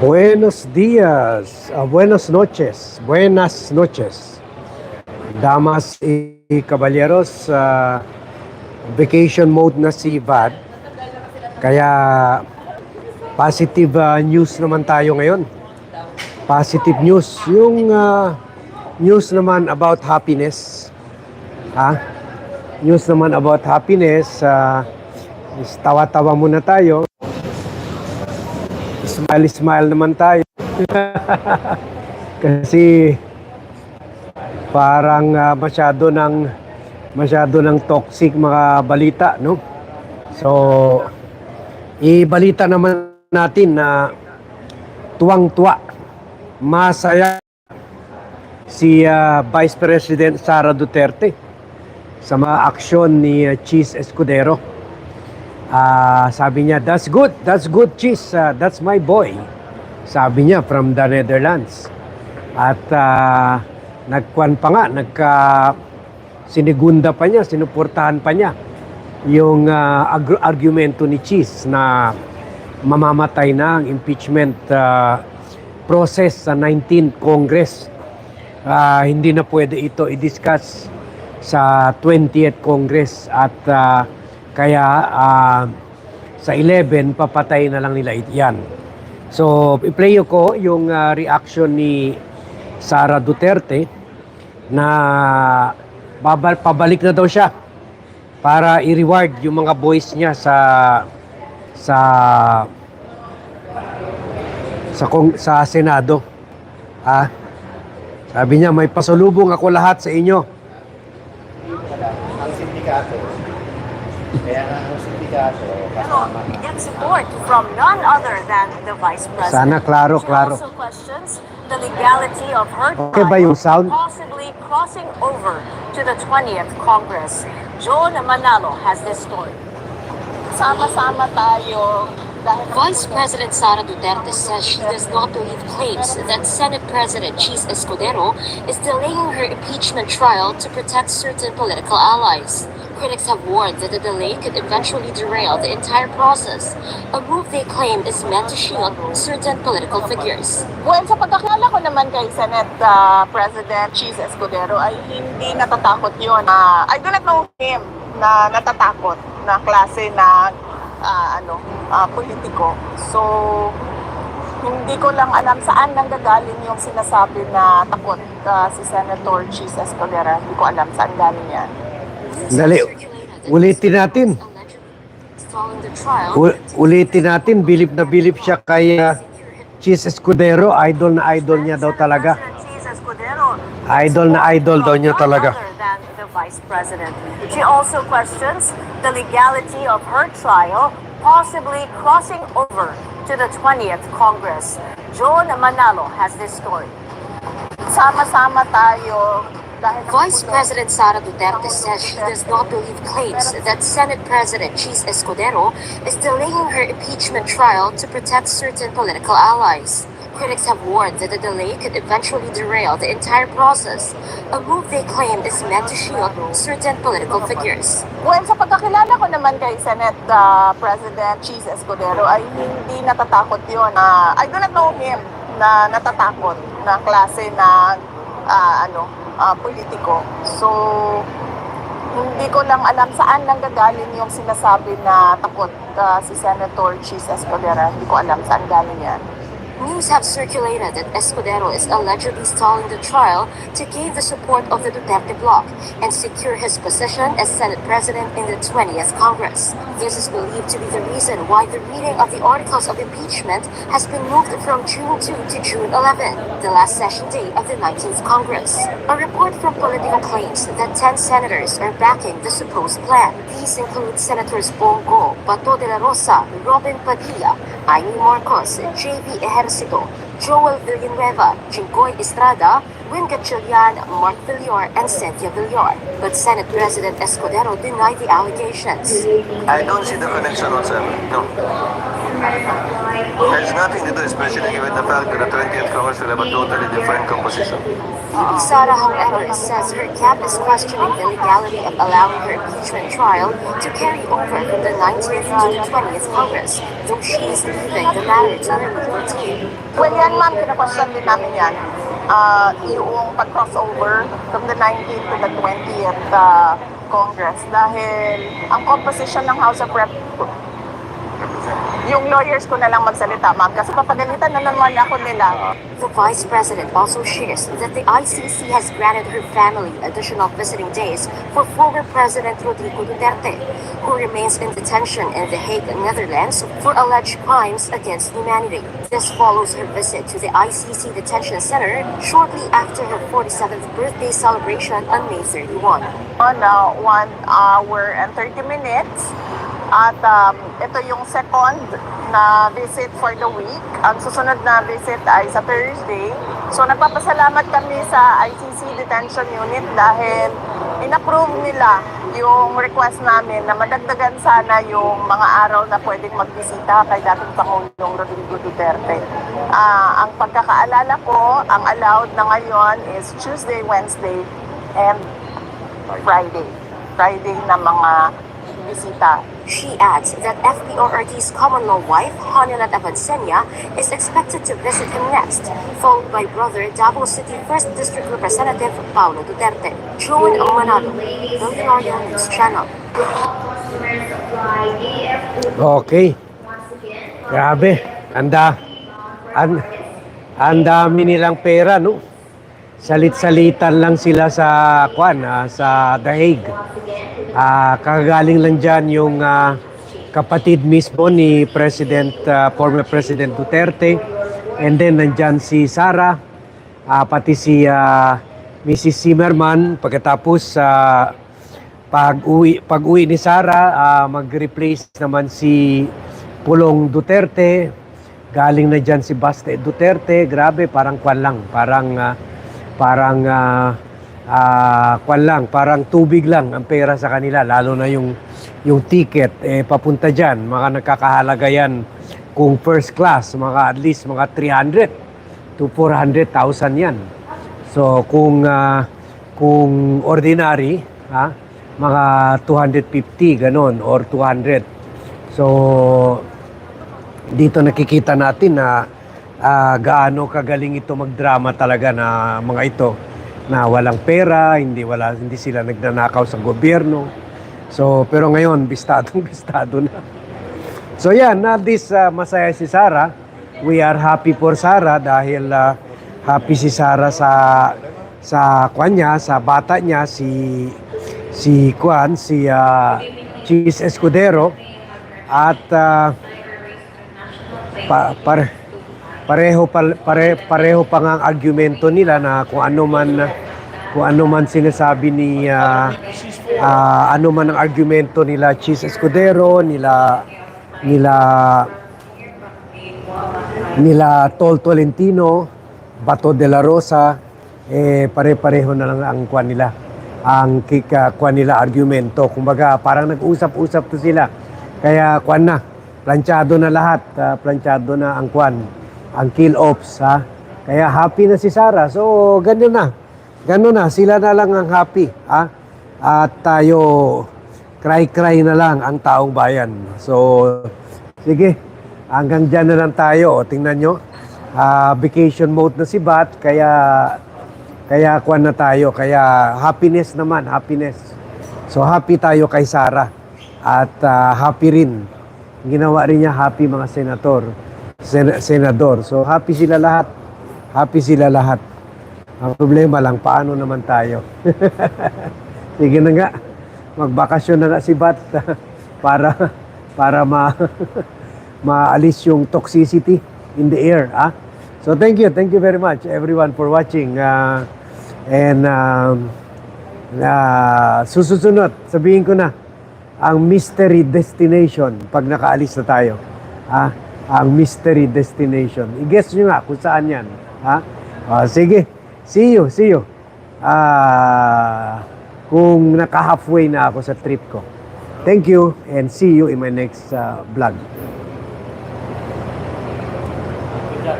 Buenos días, ah, buenas noches, buenas noches. Damas y caballeros, ah, vacation mode na si Vad. Kaya positive ah, news naman tayo ngayon. Positive news. Yung ah, news naman about happiness. Ha? News naman about happiness. is tawa-tawa muna tayo. Smile-smile naman tayo. Kasi parang ah, masyado ng masyado ng toxic mga balita, no? So, ibalita naman natin na tuwang-tuwa, masaya si ah, Vice President Sara Duterte sa mga aksyon ni ah, Cheese Escudero. Ah, sabi niya, that's good, that's good cheese, Ah, that's my boy. Sabi niya from the Netherlands. At ah, nagkuan pa nga, nagka sinigunda pa niya, sinuportahan pa niya yung ah, ag- argumento ni Cheese na mamamatay na ang impeachment ah, process sa 19th Congress. Ah, hindi na pwede ito i-discuss sa 20th Congress at ah, kaya ah, sa 11 papatay na lang nila yan. So, i-play ko yung ah, reaction ni Sara Duterte na babal, pabalik na daw siya para i-reward yung mga boys niya sa sa sa kong, sa Senado. Ah, sabi niya may pasalubong ako lahat sa inyo. ang sindikato. Kaya nga sindikato, Pero kasama na. get support from none other than the Vice President. Sana klaro, She klaro. also questions the legality of her Okay ba yung sound? possibly crossing over to the 20th Congress. Joan Manalo has this story. sama-sama tayo Vice President Sara Duterte says she does not believe claims that Senate President Cheese Escudero is delaying her impeachment trial to protect certain political allies. Critics have warned that the delay could eventually derail the entire process, a move they claim is meant to shield certain political figures. Well, sa pagkakala ko naman kay Senate uh, President Cheese Escudero ay hindi natatakot yun. Uh, I do not know him na natatakot na klase na ah, ano, ah, politiko. So, hindi ko lang alam saan nanggagaling yung sinasabi na takot ah, si Senator Cheese Escudero. Hindi ko alam saan galing yan. Dali, ulitin natin. U- ulitin natin, bilip na bilip siya kay uh, Cheese Escudero. Idol na idol niya daw talaga. Idol na idol daw niya talaga. Other than the Vice President. She also questions the legality of her trial possibly crossing over to the 20th Congress. Joan Manalo has this story. Sama-sama tayo Vice President Sara Duterte says she does not believe claims that Senate President Cheese Escudero is delaying her impeachment trial to protect certain political allies. Critics have warned that the delay could eventually derail the entire process, a move they claim is meant to shield certain political figures. Well, sa pagkakilala ko naman kay Senate uh, President Cheese Escudero ay hindi natatakot yun. Uh, I do not know him na natatakot na klase na ah, ano, ah, politiko. So, hindi ko lang alam saan nanggagaling yung sinasabi na takot ah, si Senator Cheese Escudero. Hindi ko alam saan galing yan. News have circulated that Escudero is allegedly stalling the trial to gain the support of the Duterte bloc and secure his position as Senate President in the 20th Congress. This is believed to be the reason why the reading of the articles of impeachment has been moved from June 2 to June 11, the last session day of the 19th Congress. A report from Politico claims that 10 senators are backing the supposed plan. These include Senators Bongo, Bato de la Rosa, Robin Padilla, Amy Marcos, J.V. 一度。Joel Villanueva, Jinggoy Estrada, Win Gatchalian, Mark Villar, and Cynthia Villar. But Senate President Escudero denied the allegations. I don't see the connection whatsoever. No. has nothing to do, especially given the fact that the 20th Congress will have a totally different composition. Sara, however, says her camp is questioning the legality of allowing her impeachment trial to carry over from the 19th to the 20th Congress, though she is leaving the matter to her legal team. Well, yan ma'am, kina-question din namin yan. Ah, yung pag-crossover from the 19th to the 20th uh, Congress dahil ang composition ng House of Rep yung lawyers ko na lang magsalita, ma'am, kasi papagalitan na naman ako nila. The Vice President also shares that the ICC has granted her family additional visiting days for former President Rodrigo Duterte, who remains in detention in The Hague, Netherlands, for alleged crimes against humanity. This follows her visit to the ICC Detention Center shortly after her 47th birthday celebration on May 31. On uh, one hour and 30 minutes. At um, ito yung second na visit for the week. Ang susunod na visit ay sa Thursday. So nagpapasalamat kami sa ICC Detention Unit dahil inapprove nila yung request namin na madagdagan sana yung mga araw na pwedeng magbisita kay dating Pangulong Rodrigo Duterte. Ah, ang pagkakaalala ko, ang allowed na ngayon is Tuesday, Wednesday, and Friday. Friday na mga bisita. She adds that FPRRD's common law wife, Hanilat Avancenia, is expected to visit him next, followed by brother Davao City 1st District Representative Paulo Duterte. Joan Manalo, Billionaire News Channel. Okay. Grabe. Anda. An ang dami nilang pera, no? Salit-salitan lang sila sa kwan, ah, sa The Hague. Ah, kagaling lang diyan yung ah, kapatid mismo ni President ah, former President Duterte. And then nandyan si Sara, ah, pati si ah, Mrs. Zimmerman pagkatapos sa pag-uwi pag-uwi ni Sara, ah, mag-replace naman si Pulong Duterte. Galing na diyan si Baste Duterte. Grabe, parang kwan lang, parang ah, parang ah, ah, kwan lang, parang tubig lang ang pera sa kanila, lalo na yung yung ticket eh papunta diyan, mga nakakahalaga yan kung first class, mga at least mga 300 to 400,000 yan. So kung ah, kung ordinary, ha, mga 250 ganon or 200. So dito nakikita natin na ah, gaano kagaling ito magdrama talaga na mga ito na walang pera, hindi wala hindi sila nagnanakaw sa gobyerno. So pero ngayon bistadong bistado na. So yan, na this ah, masaya si Sara. We are happy for Sara dahil ah, happy si Sara sa sa kwan niya, sa bata niya si si Kwan, si ah, Cheese Escudero at ah, pa, pare, pareho pa, pare, pareho pa nga ang argumento nila na kung ano man kung ano man sinasabi ni ah, ah, ano man ang argumento nila Cheese Escudero, nila nila nila Tol Tolentino, Bato de la Rosa, eh pare-pareho na lang ang kwan nila. Ang kika kwan nila argumento. Kumbaga parang nag-usap-usap to sila. Kaya kwan na, planchado na lahat, ah, planchado na ang kwan, ang kill offs ha. Kaya happy na si Sara. So ganyan na. Ganun na, sila na lang ang happy ha. At tayo cry-cry na lang ang taong bayan. So sige, hanggang dyan na lang tayo. O, tingnan nyo, ah, vacation mode na si Bat, kaya kaya kwan na tayo, kaya happiness naman, happiness. So happy tayo kay Sara at ah, happy rin. Ginawa rin niya happy mga senator, sen- senador. So happy sila lahat. Happy sila lahat. Ang problema lang, paano naman tayo? Sige na nga, magbakasyon na nga si Bat para para ma maalis yung toxicity in the air. Ah? So thank you, thank you very much everyone for watching. Ah, and um, ah, susunod, sabihin ko na, ang mystery destination pag nakaalis na tayo. Ha? ang mystery destination. I-guess nyo nga kung saan yan. Ha? Uh, sige, see you, see you. Uh, kung naka-halfway na ako sa trip ko. Thank you and see you in my next uh, vlog. Good job,